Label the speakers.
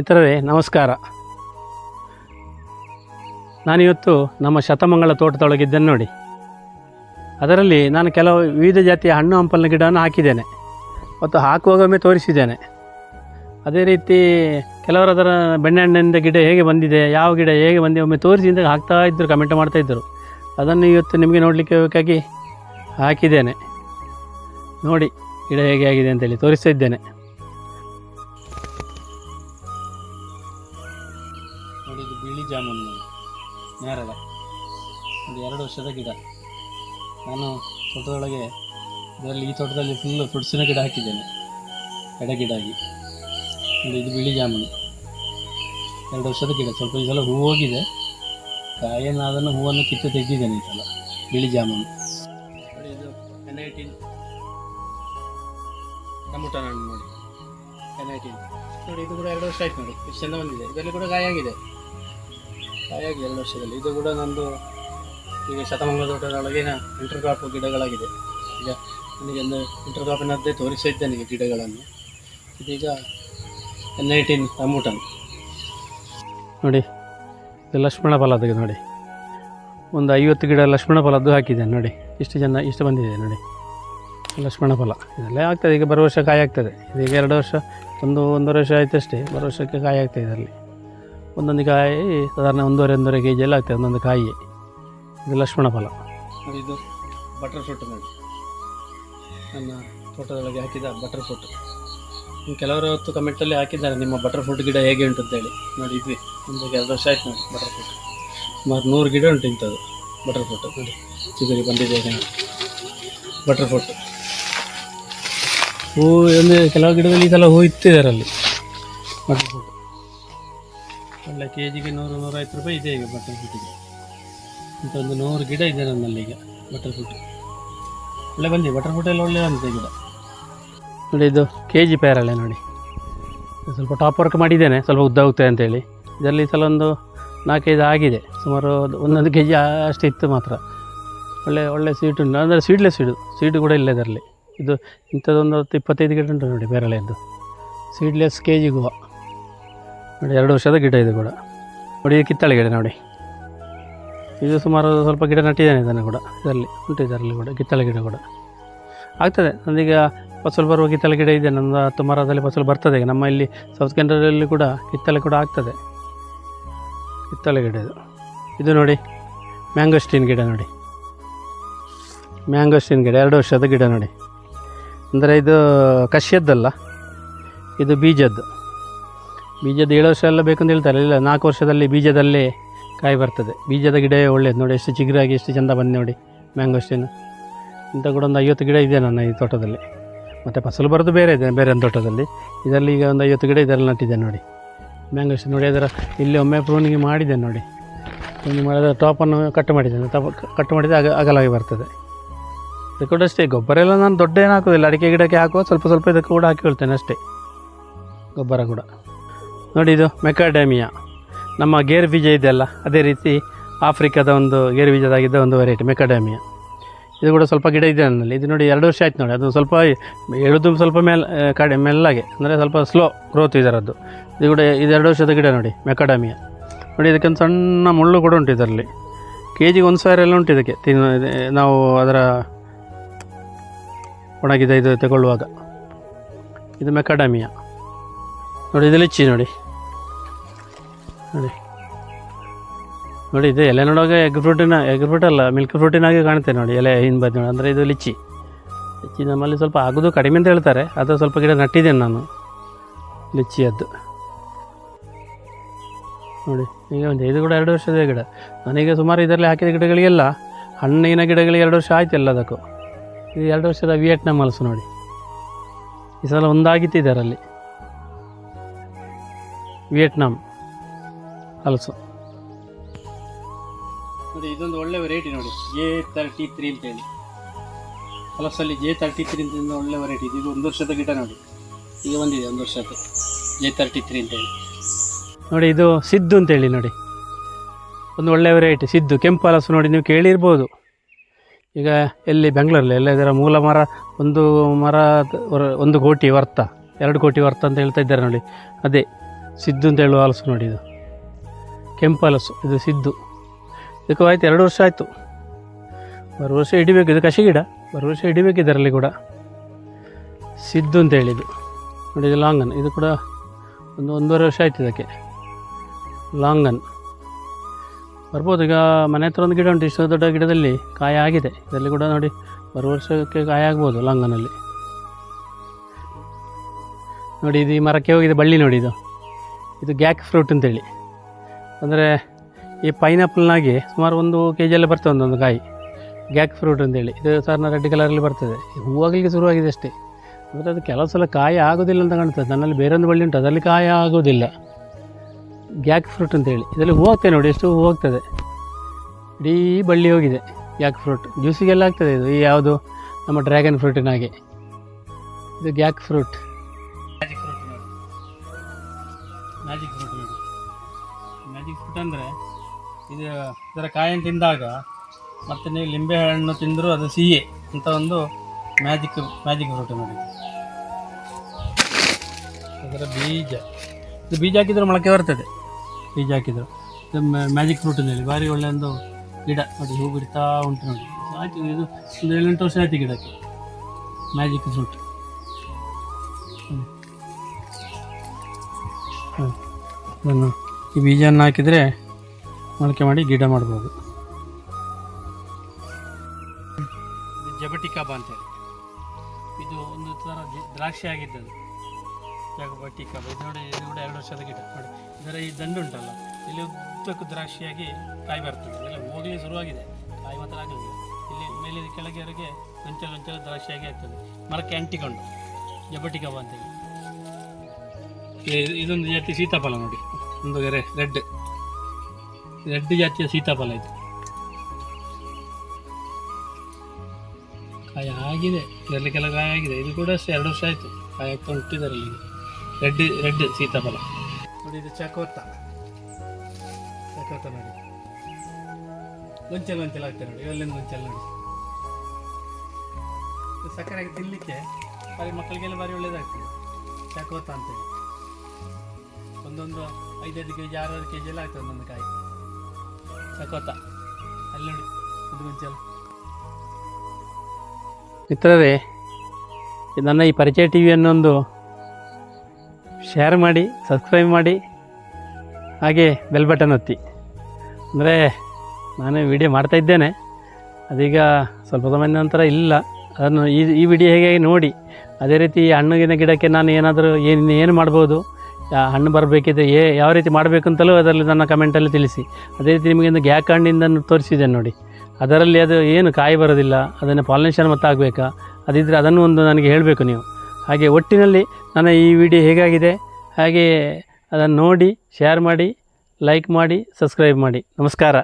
Speaker 1: ಮಿತ್ರರೇ, ನಮಸ್ಕಾರ. ನಾನಿವತ್ತು ನಮ್ಮ ಶತಮಂಗಳ ತೋಟದೊಳಗಿದ್ದೇನೆ ನೋಡಿ. ಅದರಲ್ಲಿ ನಾನು ಕೆಲವು ವಿವಿಧ ಜಾತಿಯ ಹಣ್ಣು, ಹಂಪಲಿನ ಗಿಡವನ್ನು ಹಾಕಿದ್ದೇನೆ. ಮತ್ತು ಹಾಕುವಾಗೊಮ್ಮೆ ತೋರಿಸಿದ್ದೇನೆ. ಅದೇ ರೀತಿ ಕೆಲವರು ಅದರ ಬೆಣ್ಣೆಹಣ್ಣಿಂದ ಗಿಡ ಹೇಗೆ ಬಂದಿದೆ, ಯಾವ ಗಿಡ ಹೇಗೆ ಬಂದಿದೆ ಒಮ್ಮೆ ತೋರಿಸಿ ಅಂತ ಹಾಕ್ತಾ ಇದ್ದರು ಕಮೆಂಟ್ ಮಾಡ್ತಾ ಇದ್ದರು. ಅದನ್ನು ಇವತ್ತು ನಿಮಗೆ ನೋಡಲಿಕ್ಕೆ ಬೇಕಾಗಿ ಹಾಕಿದ್ದೇನೆ. ನೋಡಿ, ಗಿಡ ಹೇಗೆ ಆಗಿದೆ ಅಂತೇಳಿ ತೋರಿಸ್ತಾ ಇದ್ದೇನೆ. ನೋಡಿ ಇದು ಬಿಳಿ ಜಾಮೂನು ನೇರಳೆ ಒಂದು ಎರಡು ವರ್ಷದ ಗಿಡ. ನಾನು ತೋಟದೊಳಗೆ, ಇದರಲ್ಲಿ ಈ ತೋಟದಲ್ಲಿ ಫುಲ್ಲು ಫ್ರುಟ್ಸಿನ ಗಿಡ ಹಾಕಿದ್ದೇನೆ. ಎಡ ಗಿಡ ಆಗಿ. ಒಂದು ಇದು ಬಿಳಿ ಜಾಮೂನು. ಎರಡು ವರ್ಷದ ಗಿಡ. ಸ್ವಲ್ಪ ಈ ಸಲ ಹೂ ಹೋಗಿದೆ. ಕಾಯನ್ನು ಅದನ್ನು ಹೂವನ್ನು ಕಿತ್ತು ತೆಗೆದಿದ್ದೇನೆ ಈ ಸಲ. ಬಿಳಿ ಜಾಮೂನು. ನೋಡಿ ಇದು ಎನ್ ಐಟೀನ್ ಹಣ್ಣು ನೋಡಿ. ಎನ್ ಐಟೀನ್ ನೋಡಿ, ಇದು ಕೂಡ ಎರಡು ವರ್ಷ ಆಯ್ತು ನೋಡಿ. ಚೆಂದ ಬಂದಿದೆ. ಇದರಲ್ಲಿ ಕೂಡ ಗಾಯ ಆಗಿದೆ. ಆಗಿದೆ ಎರಡು ವರ್ಷದಲ್ಲಿ. ಇದು ಕೂಡ ನಂದು ಈಗ ಶತಮಂಗಲ ತೋಟದೊಳಗಿನ ಇಂಟರ್ ಕ್ರಾಪ್ ಗಿಡಗಳಾಗಿದೆ. ಈಗ ನನಗೆ ಒಂದು ಇಂಟರ್ ಕ್ರಾಪಿನದ್ದೇ ತೋರಿಸಿದ್ದೇನೆ ನನಗೆ ಗಿಡಗಳನ್ನು. ಇದೀಗ ಎನ್ ಐಟೀನ್ ಟಮೋಟನ್ ನೋಡಿ, ಇದು ಲಕ್ಷ್ಮಣ ಫಲದ್ದು ನೋಡಿ. ಒಂದು ಐವತ್ತು ಗಿಡ ಲಕ್ಷ್ಮಣ ಫಲದ್ದು ಹಾಕಿದ್ದೇನೆ ನೋಡಿ. ಇಷ್ಟು ಜನ, ಇಷ್ಟು ಬಂದಿದೆ ನೋಡಿ. ಲಕ್ಷ್ಮಣ ಫಲ. ಇದೆಲ್ಲ ಆಗ್ತದೆ. ಈಗ ಬರೋ ವರ್ಷ ಕಾಯಿ ಆಗ್ತದೆ. ಇದೀಗ ಎರಡು ವರ್ಷ, ಒಂದು, ಒಂದೂವರೆ ವರ್ಷ ಆಯ್ತು ಅಷ್ಟೇ ಬರೋ ವರ್ಷಕ್ಕೆ ಕಾಯಿ ಆಗ್ತದೆ ಇದರಲ್ಲಿ. ಒಂದೊಂದು ಕಾಯಿ ಸಾಧಾರಣ ಒಂದೂವರೆ ಒಂದೂವರೆ ಕೆ ಜಿ ಎಲ್ಲ ಆಗ್ತದೆ, ಒಂದೊಂದು ಕಾಯಿ ಇದು ಲಕ್ಷ್ಮಣ ಫಲ. ಇದು ಬಟರ್ ಫ್ರೂಟ್ ನೋಡಿ. ನನ್ನ ತೋಟದೊಳಗೆ ಹಾಕಿದ ಬಟರ್ ಫ್ರೂಟ್ ಕೆಲವರು ಹೊತ್ತು ಕಮೆಂಟಲ್ಲಿ ಹಾಕಿದ್ದಾರೆ, ನಿಮ್ಮ ಬಟರ್ ಫ್ರೂಟ್ ಗಿಡ ಹೇಗೆ ಉಂಟು ಅಂತೇಳಿ ನೋಡಿ, ಇದ್ವಿ. ಒಂದು ಎರಡು ವರ್ಷ ಆಯ್ತು ನೋಡಿ ಬಟರ್ ಫ್ರೂಟ್ ಸುಮಾರು ನೂರು ಗಿಡ ಉಂಟು ಇಂಥದ್ದು ಬಟರ್ ಫ್ರೂಟ್ ನೋಡಿ, ಚಿಗುರಿ ಬಂದಿದೆ ಬಟರ್ ಫ್ರೂಟ್ ಹೂ ಒಂದು ಕೆಲವು ಗಿಡದಲ್ಲಿ ಈ ಸಲ ಹೂ ಇತ್ತಿದ್ದಾರೆ ಅಲ್ಲಿ. ಬಟರ್ ಫ್ರೂಟ್ ಒಳ್ಳೆ ಕೆ ಜಿಗೆ ನೂರು, ನೂರೈವತ್ತು ರೂಪಾಯಿ ಇದೆ ಈಗ ಬಟರ್ ಫ್ರೂಟಿಗೆ ಮತ್ತು ಒಂದು ನೂರು ಗಿಡ ಇದೆ ನನ್ನಲ್ಲಿ ಈಗ ಬಟರ್ ಫ್ರೂಟ್ ಒಳ್ಳೆ ಬಂದಿದೆ. ಬಟರ್ ಫ್ರೂಟ್ ಎಲ್ಲ ಒಳ್ಳೆ ಬಂದಿದೆ ಗಿಡ. ನೋಡಿ ಇದು ಕೆ ಜಿ ಪೇರಳೆ ನೋಡಿ. ಸ್ವಲ್ಪ ಟಾಪ್ ವರ್ಕ್ ಮಾಡಿದ್ದೇನೆ. ಸ್ವಲ್ಪ ಉದ್ದ ಹೋಗ್ತದೆ ಅಂತೇಳಿ ಇದರಲ್ಲಿ ಸಲ ಒಂದು ನಾಲ್ಕೈದು ಆಗಿದೆ. ಸುಮಾರು ಒಂದು- ಒಂದೊಂದು ಕೆ ಜಿ ಅಷ್ಟು ಇತ್ತು ಮಾತ್ರ. ಒಳ್ಳೆ ಒಳ್ಳೆ ಸೀಟ್ ಉಂಟು. ಅಂದರೆ ಸೀಡ್ಲೆಸ್ ಸೀಡು ಸೀಡು ಕೂಡ ಇಲ್ಲ ಇದರಲ್ಲಿ. ಇದು ಇಂಥದ್ದೊಂದು ಹತ್ತು, ಇಪ್ಪತ್ತೈದು ಗಿಡ ಉಂಟು ನೋಡಿ ಇದು ಸೀಡ್ಲೆಸ್ ಕೆ ಜಿ ಹೂವು ನೋಡಿ ಎರಡು ವರ್ಷದ ಗಿಡ ಇದೆ ಕೂಡ. ನೋಡಿ ಕಿತ್ತಳೆ ಗಿಡ ನೋಡಿ. ಇದು ಸುಮಾರು ಸ್ವಲ್ಪ ಗಿಡ ನಟ್ಟಿದ್ದೇನೆ ಇದನ್ನು ಕೂಡ, ಇದರಲ್ಲಿ, ಉಂಟು ಇದರಲ್ಲಿ ಕೂಡ, ಕಿತ್ತಳೆ ಗಿಡ ಕೂಡ. ಆಗ್ತದೆ. ನಂದೀಗ ಫಸಲು ಬರುವ ಕಿತ್ತಳೆ ಗಿಡ ಇದೆ. ನನ್ನ ಹತ್ತು ಮರದಲ್ಲಿ ಫಸಲು ಬರ್ತದೆ. ಈಗ ನಮ್ಮ ಇಲ್ಲಿ ಸೌತ್ ಕೆನಡಾದಲ್ಲಿ ಕೂಡ ಕಿತ್ತಳೆ ಕೂಡ ಆಗ್ತದೆ. ಕಿತ್ತಳೆ ಗಿಡ ಇದು. ಇದು ನೋಡಿ, ಮ್ಯಾಂಗೋಸ್ಟೀನ್ ಗಿಡ ನೋಡಿ. ಮ್ಯಾಂಗೋಸ್ಟೀನ್ ಗಿಡ, ಎರಡು ವರ್ಷದ ಗಿಡ ನೋಡಿ. ಅಂದರೆ ಇದು ಕಸಿಯದ್ದಲ್ಲ ಇದು ಬೀಜದ್ದು. ಬೀಜದ ಏಳು ವರ್ಷ ಎಲ್ಲ ಬೇಕಂತ ಹೇಳ್ತಾರೆ. ಇಲ್ಲ, ನಾಲ್ಕು ವರ್ಷದಲ್ಲಿ ಬೀಜದಲ್ಲೇ ಕಾಯಿ ಬರ್ತದೆ. ಬೀಜದ ಗಿಡ ಒಳ್ಳೆಯದು ನೋಡಿ, ಎಷ್ಟು ಚಿಗುರಾಗಿ, ಎಷ್ಟು ಚೆಂದ ಬಂದು ನೋಡಿ ಮ್ಯಾಂಗೋಸ್ಟಿನ್ ಇಂಥ ಕೂಡ ಒಂದು ಐವತ್ತು ಗಿಡ ಇದೆ ನನ್ನ ಈ ತೋಟದಲ್ಲಿ. ಮತ್ತು ಫಸಲು ಬರೋದು ಬೇರೆ ಇದೆ, ಬೇರೆ ಒಂದು ತೋಟದಲ್ಲಿ. ಇದರಲ್ಲಿ ಈಗ ಒಂದು ಐವತ್ತು ಗಿಡ ಇದರಲ್ಲಿ ನಟ್ಟಿದೆ ನೋಡಿ. ಮ್ಯಾಂಗೋಸ್ಟಿನ್ ನೋಡಿ, ಅದರ ಇಲ್ಲಿ ಒಮ್ಮೆ ಪ್ರೂನಿಗೆ ಮಾಡಿದೆ ನೋಡಿ. ಪ್ರೂನಿಗೆ ಮಾಡಿದ ಟಾಪನ್ನು ಕಟ್ ಮಾಡಿದ್ದೇನೆ. ಟಾಪ್ ಕಟ್ ಮಾಡಿದರೆ ಅಗ, ಅಗಲವಾಗಿ ಬರ್ತದೆ. ಇದು ಕೂಡ ಅಷ್ಟೇ ಗೊಬ್ಬರ ಎಲ್ಲ ನಾನು ದೊಡ್ಡ ಏನು ಹಾಕೋದಿಲ್ಲ. ಅಡಿಕೆ ಗಿಡಕ್ಕೆ ಹಾಕುವ ಸ್ವಲ್ಪ ಸ್ವಲ್ಪ ಇದಕ್ಕೆ ಕೂಡ ಹಾಕಿಕೊಳ್ತೇನೆ ಅಷ್ಟೇ. ಗೊಬ್ಬರ ಕೂಡ. ನೋಡಿ ಇದು ಮೆಕಾಡೆಮಿಯಾ. ನಮ್ಮ ಗೇರ್ ಬೀಜ ಇದೆಯಲ್ಲ, ಅದೇ ರೀತಿ ಆಫ್ರಿಕಾದ ಒಂದು ಗೇರು ಬೀಜದಾಗಿದ್ದ ಒಂದು ವೆರೈಟಿ ಮೆಕಾಡೆಮಿಯಾ. ಇದು ಕೂಡ ಸ್ವಲ್ಪ ಗಿಡ ಇದೆ ನನ್ನಲ್ಲಿ. ಇದು ನೋಡಿ ಎರಡು ವರ್ಷ ಆಯ್ತು ನೋಡಿ. ಅದು ಸ್ವಲ್ಪ ಎಳೆದು ಸ್ವಲ್ಪ ಮೇಲೆ ಕಡೆ ಮೆಲ್ಲಾಗೆ, ಅಂದರೆ ಸ್ವಲ್ಪ ಸ್ಲೋ ಗ್ರೋತ್ ಇದರದ್ದು. ಇದು ಕೂಡ ಇದು ಎರಡು ವರ್ಷದ ಗಿಡ ನೋಡಿ, ಮೆಕಾಡಮಿಯ. ನೋಡಿ ಇದಕ್ಕೊಂದು ಸಣ್ಣ ಮುಳ್ಳು ಕೂಡ ಉಂಟು ಇದರಲ್ಲಿ. ಕೆ ಜಿಗೆ ಒಂದು ಸಾವಿರ ಎಲ್ಲ ಉಂಟು ಇದಕ್ಕೆ. ತಿನ್ನ ನಾವು ಅದರ ಒಣಗಿದ ಇದು ತಗೊಳ್ಳುವಾಗ. ಇದು ಮೆಕಾಡಮಿಯ. ನೋಡಿ, ಇದು ಲಿಚ್ಚಿ ನೋಡಿ. ನೋಡಿ ನೋಡಿ, ಇದು ಎಲೆ ನೋಡುವಾಗ ಎಗ್ ಫ್ರೂಟಿನ ಎಗ್ ಫ್ರೂಟ್ ಅಲ್ಲ ಮಿಲ್ಕ್ ಫ್ರೂಟಿನಾಗೆ ಕಾಣುತ್ತೆ ನೋಡಿ, ಎಲೆ ಹಿಂದೆ ಬಂದು ನೋಡಿ. ಅಂದರೆ ಇದು ಲಿಚ್ಚಿ. ಲಿಚ್ಚಿ ನಮ್ಮಲ್ಲಿ ಸ್ವಲ್ಪ ಆಗೋದು ಕಡಿಮೆ ಅಂತ ಹೇಳ್ತಾರೆ ಅದು ಸ್ವಲ್ಪ ಗಿಡ ನಟ್ಟಿದ್ದೇನೆ ನಾನು. ಲಿಚ್ಚಿಯದ್ದು. ನೋಡಿ, ಈಗ ಒಂದು ಇದು ಕೂಡ ಎರಡು ವರ್ಷದ ಗಿಡ. ನನಗೆ ಸುಮಾರು ಇದರಲ್ಲಿ ಹಾಕಿದ ಗಿಡಗಳಿಗೆಲ್ಲ ಹಣ್ಣಿನ ಗಿಡಗಳಿಗೆ ಎರಡು ವರ್ಷ ಆಯ್ತು ಎಲ್ಲದಕ್ಕೂ ಇದು ಎರಡು ವರ್ಷದ ವಿಯೆಟ್ನಾಂ ಹಲಸು ನೋಡಿ. ಈ ಸಲ ಒಂದಾಗಿತ್ತು ಇದರಲ್ಲಿ. ವಿಯೆಟ್ನಾಂ. ಹಲಸು ನೋಡಿ ಇದೊಂದು ಒಳ್ಳೆ ವೆರೈಟಿ ನೋಡಿ. ಜೆ ತರ್ಟಿ ತ್ರೀ ಅಂತೇಳಿ ಹಲಸಲ್ಲಿ ಜೆ ತರ್ಟಿ ತ್ರೀ ಅಂತ ಒಳ್ಳೆ ವೆರೈಟಿ ಇದು. ಒಂದು ವರ್ಷದ ಗಿಡ ನೋಡಿ. ಈಗ ಬಂದಿದೆ ಒಂದು ವರ್ಷದ್ದು. ಜೆ ತರ್ಟಿ ತ್ರೀ ಅಂತೇಳಿ ನೋಡಿ ಇದು ಸಿದ್ದು ಅಂತೇಳಿ ನೋಡಿ. ಒಂದು ಒಳ್ಳೆ ವೆರೈಟಿ ಸಿದ್ದು. ಕೆಂಪು ಹಲಸು ನೋಡಿ ನೀವು ಕೇಳಿರ್ಬೋದು. ಈಗ ಎಲ್ಲಿ ಬೆಂಗಳೂರಲ್ಲಿ ಎಲ್ಲ ಇದರ ಮೂಲ ಮರ ಒಂದು ಮರ ಒಂದು ಕೋಟಿ ವರ್ತ ಎರಡು ಕೋಟಿ ವರ್ತ ಅಂತ ಹೇಳ್ತಾ ಇದ್ದಾರೆ ನೋಡಿ. ಅದೇ ಸಿದ್ದು ಅಂತ ಹೇಳುವ ಹಲಸು ನೋಡಿ ಇದು. ಕೆಂಪು ಹಲಸು ಇದು ಸಿದ್ದು. ಇದಕ್ಕೂ ಆಯ್ತು ಎರಡು ವರ್ಷ ಆಯಿತು. ಬರುವ ವರ್ಷ ಹಿಡಿಬೇಕು, ಇದು ಕಸಿ ಗಿಡ ಬರೋ ವರ್ಷ ಹಿಡಿಬೇಕು ಇದರಲ್ಲಿ ಕೂಡ. ಸಿದ್ದು ಅಂತ ಹೇಳಿದ್ದು. ನೋಡಿ, ಇದು ಲಾಂಗನ್ ಇದು ಕೂಡ ಒಂದು ಒಂದೂವರೆ ವರ್ಷ ಆಯ್ತು ಇದಕ್ಕೆ. ಲಾಂಗನ್ ಬರ್ಬೋದು, ಈಗ ಮನೆ ಹತ್ರ ಒಂದು ಗಿಡ ಉಂಟು, ಇಷ್ಟು ದೊಡ್ಡ ಗಿಡದಲ್ಲಿ ಕಾಯ ಆಗಿದೆ. ಇದರಲ್ಲಿ ಕೂಡ ನೋಡಿ ಬರುವ ವರ್ಷಕ್ಕೆ ಕಾಯ ಆಗ್ಬೋದು ಲಾಂಗನಲ್ಲಿ ನೋಡಿ, ಇದು ಈ ಮರಕ್ಕೆ ಹೋಗಿದೆ ಬಳ್ಳಿ ನೋಡಿ ಇದು. ಇದು ಗ್ಯಾಕ್ ಫ್ರೂಟ್ ಅಂತೇಳಿ. ಅಂದರೆ ಈ ಪೈನಾಪಲ್ನಾಗಿ ಸುಮಾರು ಒಂದು ಕೆ ಜಿಯಲ್ಲೇ ಬರ್ತದೆ ಒಂದೊಂದು ಕಾಯಿ ಗ್ಯಾಕ್ ಫ್ರೂಟ್ ಅಂತೇಳಿ. ಇದು ಸಾರ್ನ ರೆಡ್ ಕಲರಲ್ಲಿ ಬರ್ತದೆ. ಹೂವಾಗಲಿಕ್ಕೆ ಶುರುವಾಗಿದೆ ಅಷ್ಟೇ. ಅಂದರೆ ಅದು ಕೆಲವು ಸಲ ಕಾಯಿ ಆಗೋದಿಲ್ಲ ಅಂತ ಕಾಣ್ತದೆ ನನ್ನಲ್ಲಿ ಬೇರೊಂದು ಬಳ್ಳಿ ಉಂಟು, ಅದರಲ್ಲಿ ಕಾಯಿ ಆಗೋದಿಲ್ಲ. ಗ್ಯಾಕ್ ಫ್ರೂಟ್ ಅಂತೇಳಿ. ಇದರಲ್ಲಿ ಹೂ ನೋಡಿ, ಎಷ್ಟು ಹೂ ಹೋಗ್ತದೆ ಇಡೀ ಬಳ್ಳಿ ಹೋಗಿದೆ ಗ್ಯಾಕ್ ಫ್ರೂಟ್ ಜ್ಯೂಸಿಗೆಲ್ಲ ಆಗ್ತದೆ ಇದು. ಈ ಯಾವುದು? ನಮ್ಮ ಡ್ರ್ಯಾಗನ್ ಫ್ರೂಟಿನ ಹಾಗೆ ಇದು ಗ್ಯಾಕ್ ಫ್ರೂಟ್ ಮ್ಯಾಜಿಕ್ ಫ್ರೂಟ್ ಅಂದರೆ ಇದು ಇದರ ಕಾಯನ್ನು ತಿಂದಾಗ ಮತ್ತು ನೀವು ಲಿಂಬೆ ಹಣ್ಣು ತಿಂದರೂ ಅದು ಸಿಹಿ ಅಂತ ಒಂದು ಮ್ಯಾಜಿಕ್ ಮ್ಯಾಜಿಕ್ ಫ್ರೂಟ್ ನೋಡಿ ಅದರ ಬೀಜ. ಇದು ಬೀಜ ಹಾಕಿದ್ರೆ ಮೊಳಕೆ ಬರ್ತದೆ. ಬೀಜ ಹಾಕಿದ್ರು. ಇದು ಮ್ಯಾಜಿಕ್ ಫ್ರೂಟ್ ಹೇಳಿ ಭಾರಿ ಒಳ್ಳೆ ಒಂದು ಗಿಡ ನೋಡಿ ಹೂ ಬಿಡ್ತಾ ಉಂಟು ನೋಡಿ. ಆಯ್ತು, ಇದು ಒಂದು ಏಳೆಂಟು ವರ್ಷ ಆಯ್ತು ಗಿಡಕ್ಕೆ. Magic fruit. ಅದನ್ನು ಈ ಬೀಜವನ್ನು ಹಾಕಿದರೆ ಮೊಳಕೆ ಮಾಡಿ ಗಿಡ ಮಾಡ್ಬೋದು. ಇದು ಜಬಟಿ ಕಬ ಅಂತೇಳಿ ಇದು ಒಂದು ಥರ ದ್ರಾಕ್ಷಿ ಆಗಿದ್ದದು. ಜಗಬಟಿ ಕಬ ಇದು ನೋಡಿ, ಇದು ಕೂಡ ಎರಡು ವರ್ಷದ ಗಿಡ. ನೋಡಿ, ಇದರ ಈ ದಂಡು ಉಂಟಲ್ಲ ಇಲ್ಲಿ ಉದ್ದಕ್ಕೂ ದ್ರಾಕ್ಷಿಯಾಗಿ ಕಾಯಿ ಬರ್ತದೆ. ಇಲ್ಲ ಹೋಗಲಿ ಶುರುವಾಗಿದೆ. ಕಾಯಿ ಮಾತ್ರ ಆಗಲಿಲ್ಲ. ಇಲ್ಲಿ ಮೇಲೆ ಕೆಳಗೆವರೆಗೆ ಗೊಂಚಲು ಗೊಂಚಲು ದ್ರಾಕ್ಷಿಯಾಗಿ ಆಗ್ತದೆ. ಮರಕ್ಕೆ ಅಂಟಿಕೊಂಡು. ಜಬಟಿ ಕಬ ಅಂತೇಳಿ ಇದೊಂದು ಜಾತಿ ಸೀತಾಫಲ ನೋಡಿ. ಒಂದು ಗೆರೆ ರೆಡ್ ರೆಡ್ ಜಾತಿಯ ಸೀತಾಫಲ ಇದು. ಕಾಯಿ ಆಗಿದೆ, ಇದರಲ್ಲಿ ಕೆಲ ಕಾಯಿ ಆಗಿದೆ, ಇದು ಕೂಡ ಅಷ್ಟೇ, ಎರಡು ವರ್ಷ ಆಯಿತು, ಕಾಯಿ ಆಗ್ತಾ ಹುಟ್ಟಿದ್ದಾರೆ ಇಲ್ಲಿ ರೆಡ್ ರೆಡ್ ಸೀತಾಫಲ. ನೋಡಿ, ಇದು ಚಕೋತ ಚಕೋತ ನೋಡಿ. ಗೊಂಚಲು ಗೊಂಚಲು ಆಗ್ತದೆ ನೋಡಿ ಇವೆಲ್ಲ ಗೊಂಚಲು ನೋಡಿ. ಇದು ಸಕ್ಕರೆ ಹಾಕಿ ತಿನ್ನಲಿಕ್ಕೆ ಬಾರಿ ಮಕ್ಕಳಿಗೆಲ್ಲ ಭಾರಿ ಒಳ್ಳೇದಾಗ್ತದೆ. ಚಕೋತ ಅಂತೇಳಿ ಒಂದೊಂದು ಐದೈದು ಕೆ ಜಿ ಆರಾರು ಕೆ ಜಿ ಎಲ್ಲ ಆಗ್ತದೆ ಒಂದೊಂದು ಕಾಯಿ. ಸಕೋತ. ಅಲ್ಲಿ ನೋಡಿ, ಇದು ಗೊಂಚಲು ಮಿತ್ರರೇ ನನ್ನ ಈ ಪರಿಚಯ ಟಿ ವಿಯನ್ನೊಂದು ಶೇರ್ ಮಾಡಿ ಸಬ್ಸ್ಕ್ರೈಬ್ ಮಾಡಿ, ಹಾಗೆ ಬೆಲ್ ಬಟನ್ ಒತ್ತಿ. ಅಂದರೆ, ನಾನು ವಿಡಿಯೋ ಮಾಡ್ತಾ ಇದ್ದೇನೆ. ಅದೀಗ ಸ್ವಲ್ಪ ಸಮಯದ ನಂತರ ಇಲ್ಲ. ಅದನ್ನು ಈ ಈ ವಿಡಿಯೋ ಹೇಗೆ ನೋಡಿ, ಅದೇ ರೀತಿ ಹಣ್ಣುಗಿನ ಗಿಡಕ್ಕೆ ನಾನು ಏನಾದರೂ ಏನು ಏನು ಮಾಡ್ಬೋದು? ಹಣ್ಣು ಬರಬೇಕಿದ್ರೆ ಏ ಯಾವ ರೀತಿ ಮಾಡಬೇಕಂತಲೂ ಅದರಲ್ಲಿ ನನ್ನ ಕಮೆಂಟಲ್ಲಿ ತಿಳಿಸಿ. ಅದೇ ರೀತಿ ನಿಮಗೆ ಒಂದು ಗ್ಯಾಕ್ ಹಣ್ಣಿಂದ ತೋರಿಸಿದ್ದೇನೆ ನೋಡಿ. ಅದರಲ್ಲಿ ಅದು ಏನು ಕಾಯಿ ಬರೋದಿಲ್ಲ, ಅದನ್ನು ಪಾಲಿನೇಷನ್ ಮತ್ತು ಆಗಬೇಕಾ ಅದಿದ್ದರೆ ಅದನ್ನು ಒಂದು ನನಗೆ ಹೇಳಬೇಕು ನೀವು. ಹಾಗೆ ಒಟ್ಟಿನಲ್ಲಿ ನನ್ನ ಈ ವಿಡಿಯೋ ಹೇಗಾಗಿದೆ? ಹಾಗೆ ಅದನ್ನು ನೋಡಿ ಶೇರ್ ಮಾಡಿ ಲೈಕ್ ಮಾಡಿ ಸಬ್ಸ್ಕ್ರೈಬ್ ಮಾಡಿ. ನಮಸ್ಕಾರ.